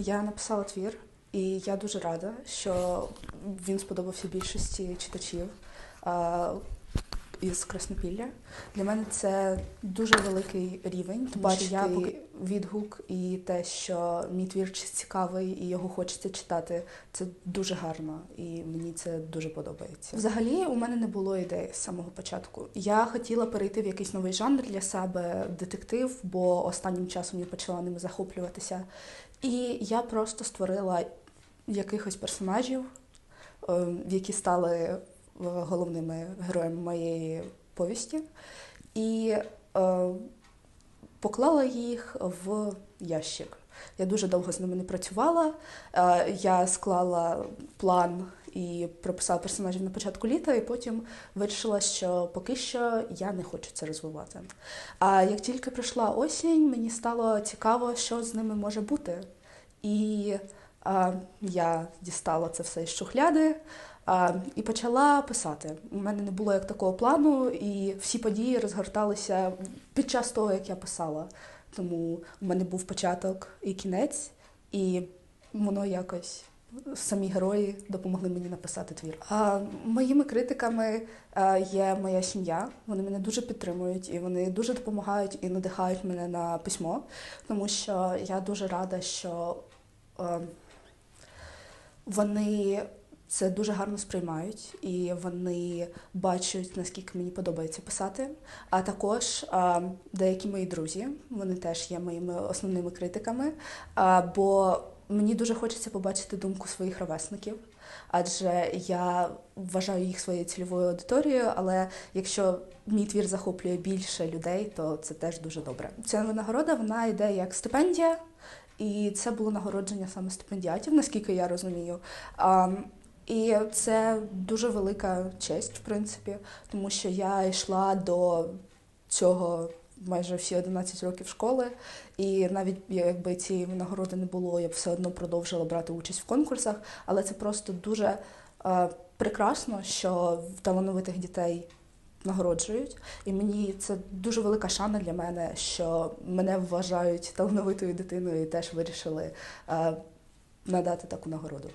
Я написала твір, і я дуже рада, що він сподобався більшості читачів із Краснопілля. Для мене це дуже великий рівень. Бачити я поки- відгук і те, що мій твір цікавий і його хочеться читати, це дуже гарно, і мені це дуже подобається. Взагалі, у мене не було ідеї з самого початку. Я хотіла перейти в якийсь новий жанр для себе, детектив, бо останнім часом я почала ними захоплюватися. І я просто створила якихось персонажів, е, які стали головними героями моєї повісті, і е, поклала їх в ящик. Я дуже довго з ними не працювала. Е, Я склала план і прописала персонажів на початку літа, і потім вирішила, що поки що я не хочу це розвивати. А як тільки прийшла осінь, мені стало цікаво, що з ними може бути. І а, я дістала це все із шухляди і почала писати. У мене не було як такого плану, і всі події розгорталися під час того, як я писала. Тому у мене був початок і кінець, і воно якось самі герої допомогли мені написати твір. А, моїми критиками є моя сім'я. Вони мене дуже підтримують і вони дуже допомагають і надихають мене на письмо, тому що я дуже рада, що е, вони це дуже гарно сприймають, і вони бачать, наскільки мені подобається писати. А також а, деякі мої друзі, вони теж є моїми основними критиками. А, бо мені дуже хочеться побачити думку своїх ровесників, адже я вважаю їх своєю цільовою аудиторією. Але якщо мій твір захоплює більше людей, то це теж дуже добре. Ця винагорода вона йде як стипендія. І це було нагородження саме стипендіатів, наскільки я розумію. А, і це дуже велика честь, в принципі, тому що я йшла до цього майже всі 11 років школи, і навіть якби цієї нагороди не було, я б все одно продовжила брати участь в конкурсах. Але це просто дуже е, прекрасно, що талановитих дітей нагороджують. І мені це дуже велика шана для мене, що мене вважають талановитою дитиною і теж вирішили е, надати таку нагороду.